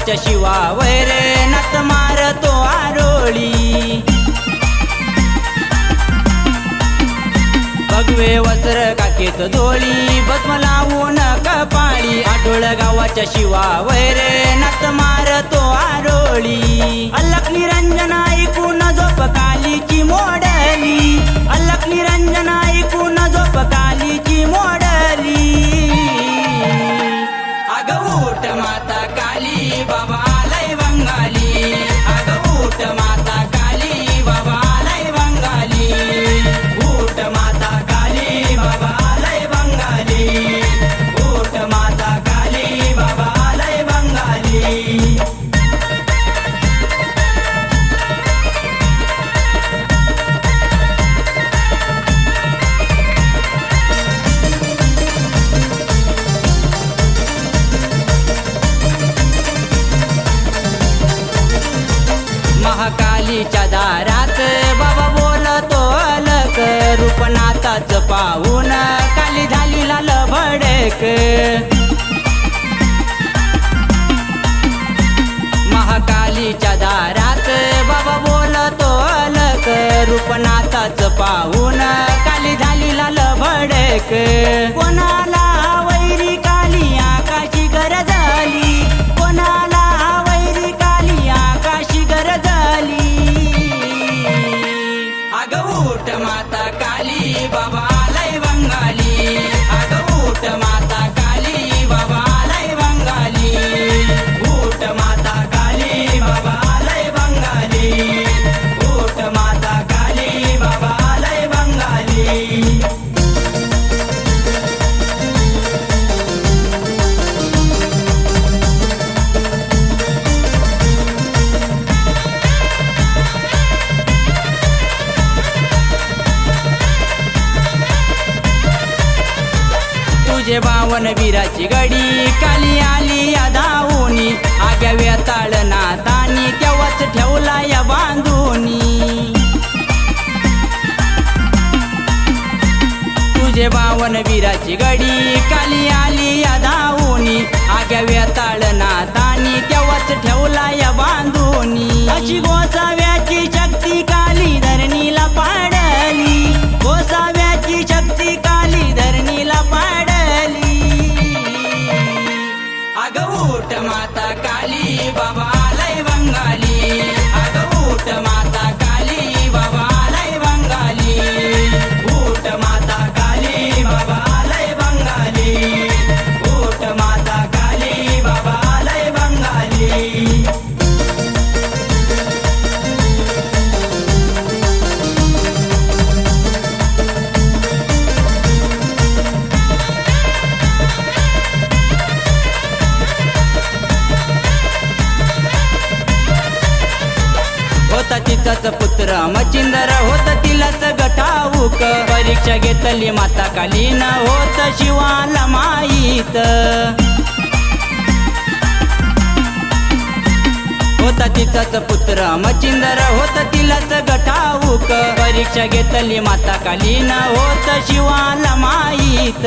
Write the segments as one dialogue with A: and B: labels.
A: देवाच्या शिवा वैरे नत मारतो आरोळी. भगवे वस्त्र काकेत दोळी बस्म लावून कपाळी. आठोळ गावाच्या शिवा वैरे नत मारतो आरोळी. अलक निरंजन ऐकून झोप कालीची मोडली. अलक निरंजना पाहून काली झाली लाल भडक. महाकालीच्या दारात बाबा बोलतो अलक. रूपनाथाच पाहून काली झाली लाल भडक. कोणा Ата Калибаба. चूक परीक्षा घेतली माता काली न होत शिवाला माहीत. होता तिचाच पुत्र मचिंदर होत तिलाच गटाऊक परीक्षा घेतली माता काली न होत शिवाला माहीत.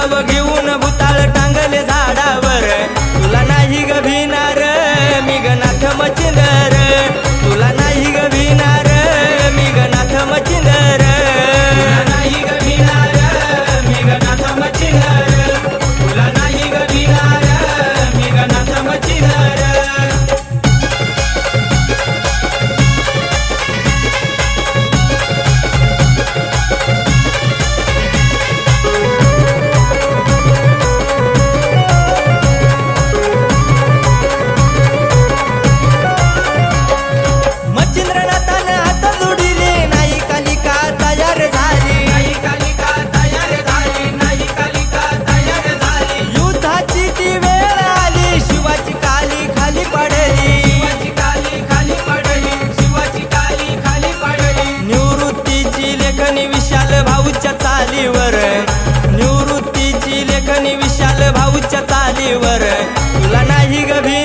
A: love again. तालीवर. निवृत्तीची लेखनी विशाल भाऊच्या तालीवर. तुला नाही गभी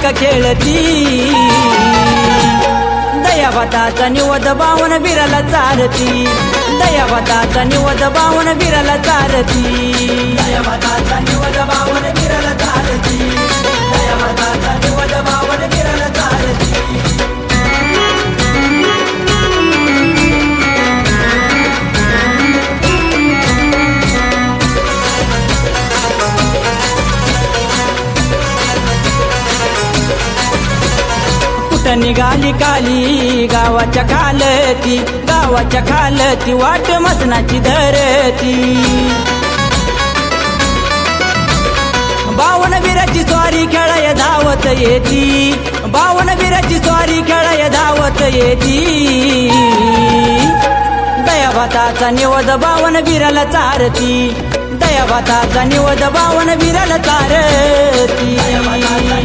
A: माता खेळती? दयावताचा निवद बावन बिराला चारती. दयावताचा निवद बावन बिराला चारती. दयावताचा निवद बावन बिराला चारती. निघाली काली गावाच्या खालती गावाच्या खालती वाट मसनाची धरती. बावन बिराची स्वारी खेळाय धावत येती बावन बिराची स्वारी खेळाय धावत येती. दयाभाताचा निवद बावन बिराला चारती दयाभाताचा निवद बावन बिराला तारती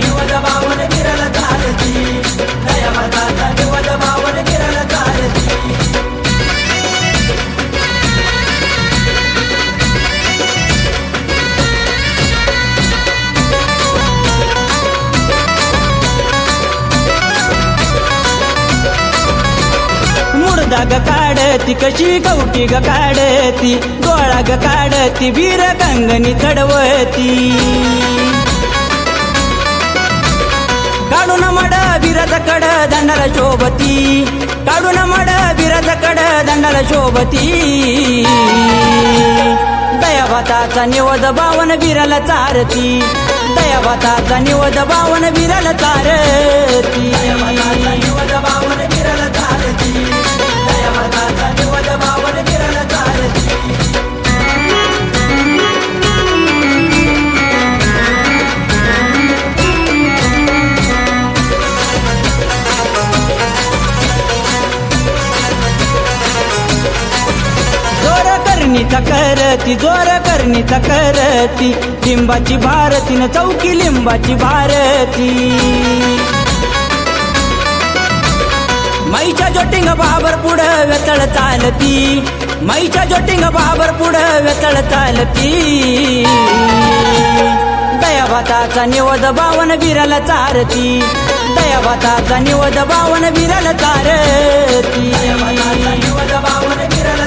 A: निवद बावन बिराला चारती दयाभाताचा निवद बावन बिराला चारती मुर्दा ती कशी कवटी ग काढती? गोळा ग काढती वीर कंगणी चढवती. काढून मड बिराचा कड दंडाला शोभती. काढून मड बिराचा कड दंडाला शोभती. दयाभाताचा निवद बावन बिराला चारती. दयाभाताचा निवद बावन बिराला चारती. निवद दयाभाताचा निवद बावन बिराला चारती. करती जोर करणीचा करती लिंबाची भारती न चौकी लिंबाची भारती. मैच्या जोटिंग बाबर पुढं वेतळ चालती. मैच्या जोटिंग बाबर पुढं वेतळ चालती. दयाभाताचा निवद बावन बिराला चारती. दयाभाताचा निवद बावन बिराला चारती. निवद बावन बिराला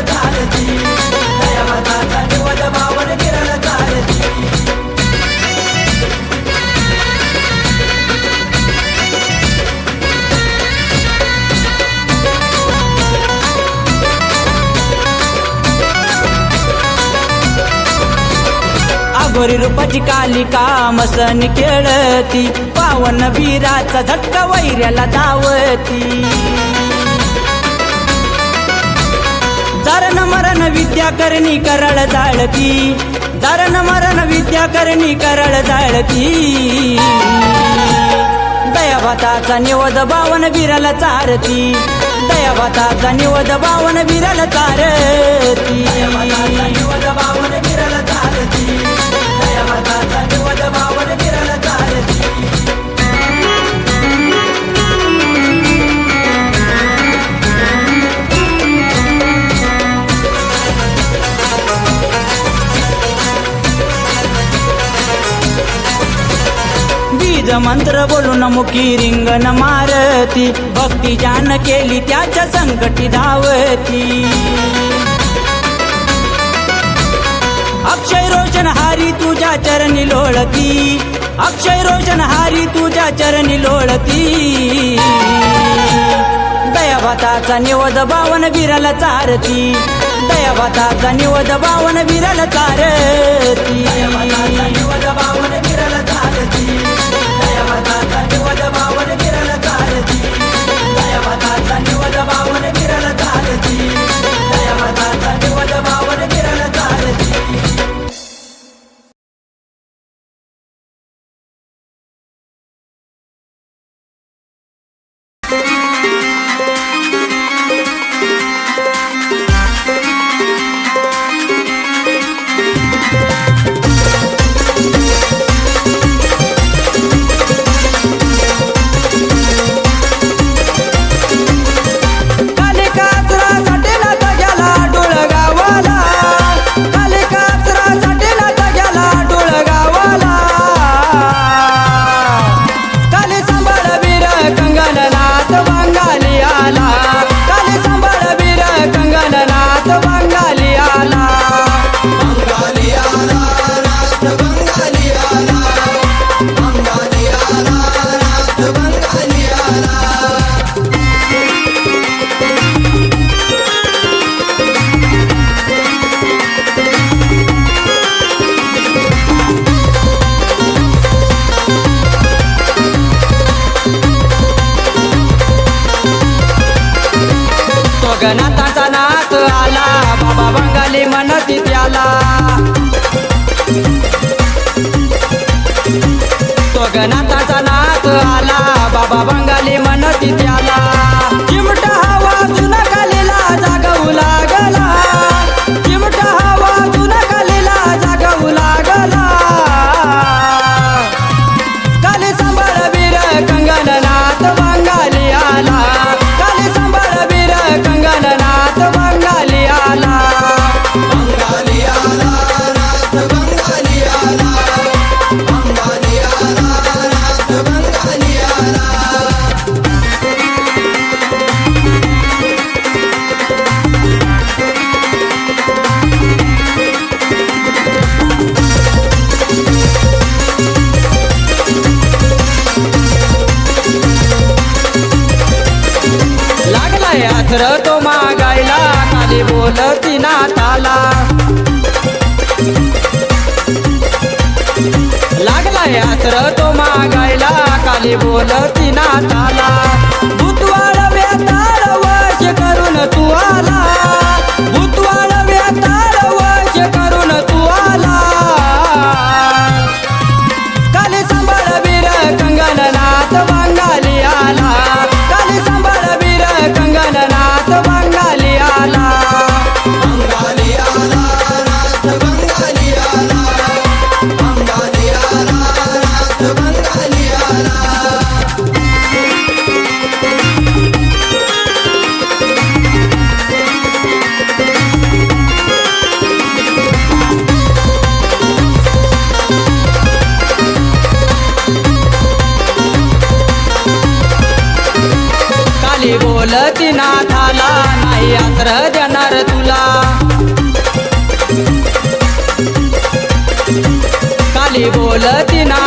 A: गोरी रूपाची कालिका मसन खेळती पावन वीराचा झटका वैऱ्याला धावती. जरण मरण विद्या करणी करळ जाळती जरण मरण विद्या करणी करळ जाळती. दयाभाताचा निवद बावन बिराला चारती दयाभाताचा निवद बावन बिराला चारती निवद बावन बिराला चारती. मंत्र बोलून मुखी रिंगण मारती. भक्ती जान केली त्याच्या संकटी धावती. रोशन हारी तुझ्या चरणी लोळती. अक्षय रोशन हारी तुझ्या चरणी लोळती. दयाभाताचा निवद बावन बिराला चारती. दयाभाताचा निवद बावन बिराला चारती. निवद बावन बिराला चारती. दयाभाताचा निवद बावन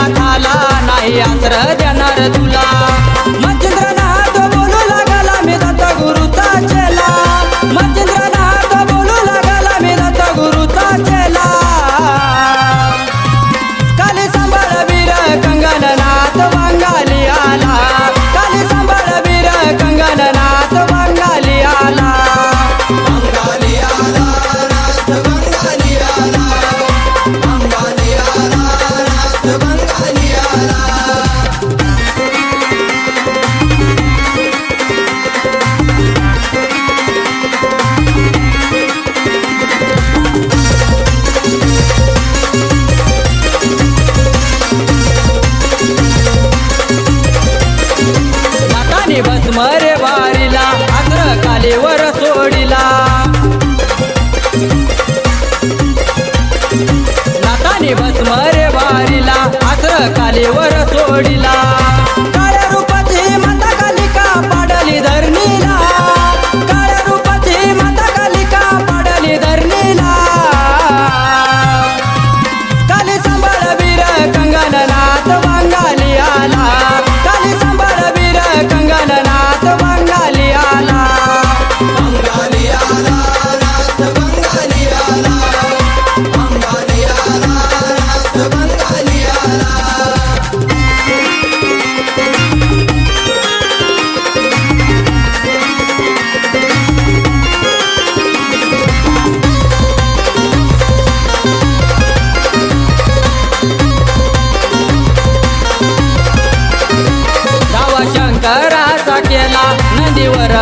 A: झाला नाही आश्र देणार तुला. मच्छिंद्र बस भस्मरे बारीला आस कालीवर सोडिला.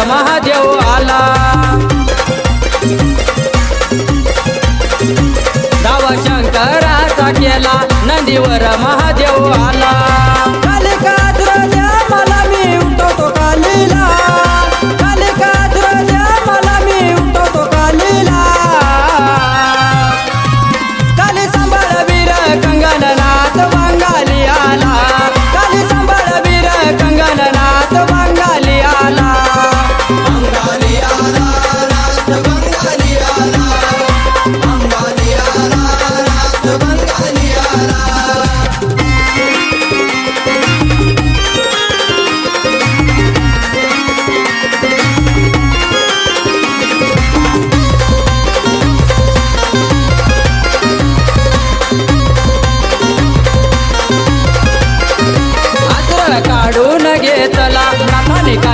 A: महादेव आला. गावा शंकराचा केला नदीवर महादेव आला.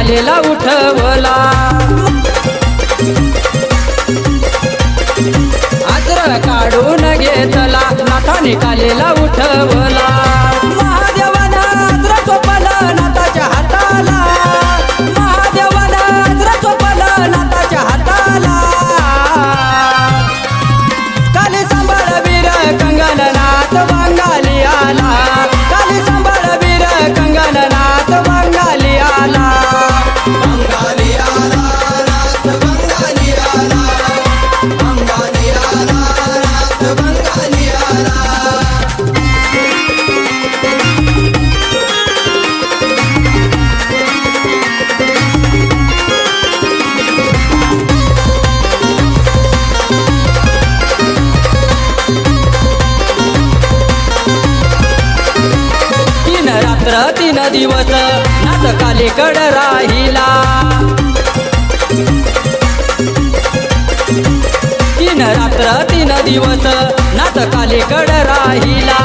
A: झालेला उठवला. आजर काढून घेतला नाथा निघालेला उठवला. महादेवाना आजर सोपला नाथाच्या हाताला. रात्र तीन दिवस नाच कालीकड राहिला. तीन रात्र तीन दिवस नाच कालीकड राहिला.